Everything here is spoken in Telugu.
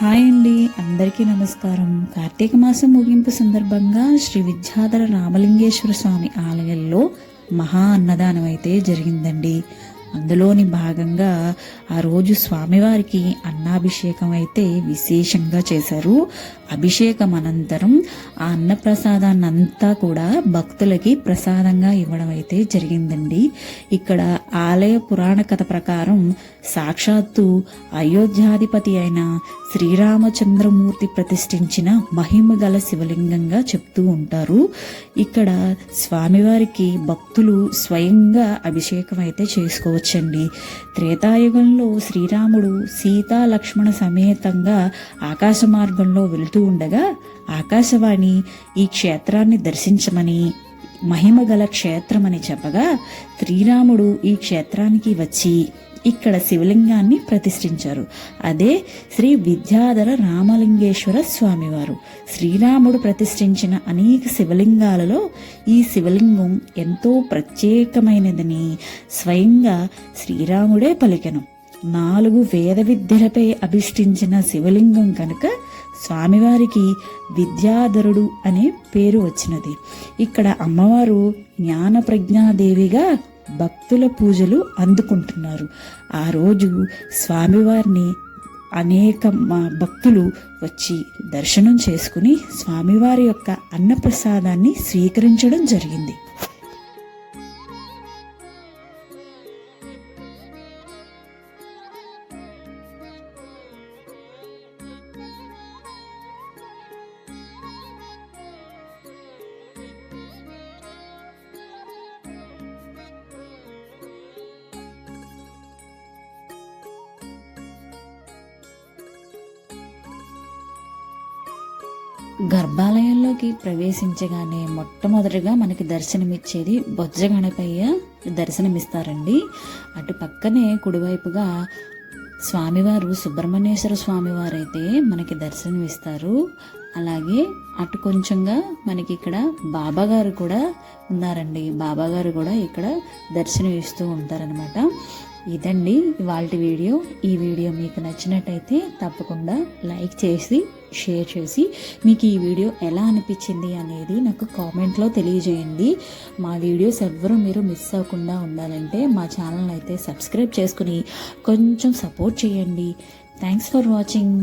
హాయ్ అండి అందరికీ నమస్కారం. కార్తీక మాసం ముగింపు సందర్భంగా శ్రీ విద్యాధర రామలింగేశ్వర స్వామి ఆలయంలో మహా అన్నదానం అయితే జరిగిందండి. అందులోని భాగంగా ఆ రోజు స్వామివారికి అన్నాభిషేకం అయితే విశేషంగా చేశారు. అభిషేకం అనంతరం ఆ అన్నప్రసాదాన్ని అంతా కూడా భక్తులకి ప్రసాదంగా ఇవ్వడం అయితే జరిగిందండి. ఇక్కడ ఆలయ పురాణ కథ ప్రకారం సాక్షాత్తు అయోధ్యాధిపతి అయిన శ్రీరామచంద్రమూర్తి ప్రతిష్ఠించిన మహిమ గల శివలింగంగా చెప్తూ ఉంటారు. ఇక్కడ స్వామివారికి భక్తులు స్వయంగా అభిషేకం అయితే చేసుకోవచ్చు. చేసుకోవచ్చండి త్రేతాయుగంలో శ్రీరాముడు సీతా లక్ష్మణ సమేతంగా ఆకాశ మార్గంలో వెళుతూ ఉండగా ఆకాశవాణి ఈ క్షేత్రాన్ని దర్శించమని మహిమ గల క్షేత్రమని చెప్పగా శ్రీరాముడు ఈ క్షేత్రానికి వచ్చి ఇక్కడ శివలింగాన్ని ప్రతిష్ఠించారు. అదే శ్రీ విద్యాధర రామలింగేశ్వర స్వామివారు. శ్రీరాముడు ప్రతిష్ఠించిన అనేక శివలింగాలలో ఈ శివలింగం ఎంతో ప్రత్యేకమైనదని స్వయంగా శ్రీరాముడే పలికెను. నాలుగు వేద విద్యలపై అభిష్ఠించిన శివలింగం కనుక స్వామివారికి విద్యాధరుడు అనే పేరు వచ్చినది. ఇక్కడ అమ్మవారు జ్ఞాన ప్రజ్ఞాదేవిగా భక్తుల పూజలు అందుకుంటున్నారు. ఆ రోజు స్వామివారిని అనేక మా భక్తులు వచ్చి దర్శనం చేసుకుని స్వామివారి యొక్క అన్నప్రసాదాన్ని స్వీకరించడం జరిగింది. గర్భాలయంలోకి ప్రవేశించగానే మొట్టమొదటిగా మనకి దర్శనమిచ్చేది బొజ్జ గణపయ్య దర్శనమిస్తారండి. అటు పక్కనే కుడివైపుగా స్వామివారు సుబ్రహ్మణ్యేశ్వర స్వామివారైతే మనకి దర్శనమిస్తారు. అలాగే అటు కొంచెంగా మనకి ఇక్కడ బాబాగారు కూడా ఉన్నారండి. బాబాగారు కూడా ఇక్కడ దర్శనం ఇస్తూ ఉంటారనమాట ఇదండి ఇవాళ వీడియో. ఈ వీడియో మీకు నచ్చినట్టయితే తప్పకుండా లైక్ చేసి షేర్ చేసి మీకు ఈ వీడియో ఎలా అనిపించింది అనేది నాకు కామెంట్లో తెలియజేయండి. మా వీడియోస్ ఎవ్వరూ మీరు మిస్ అవ్వకుండా ఉండాలంటే మా ఛానల్ అయితే సబ్స్క్రైబ్ చేసుకుని కొంచెం సపోర్ట్ చేయండి. Thanks for watching.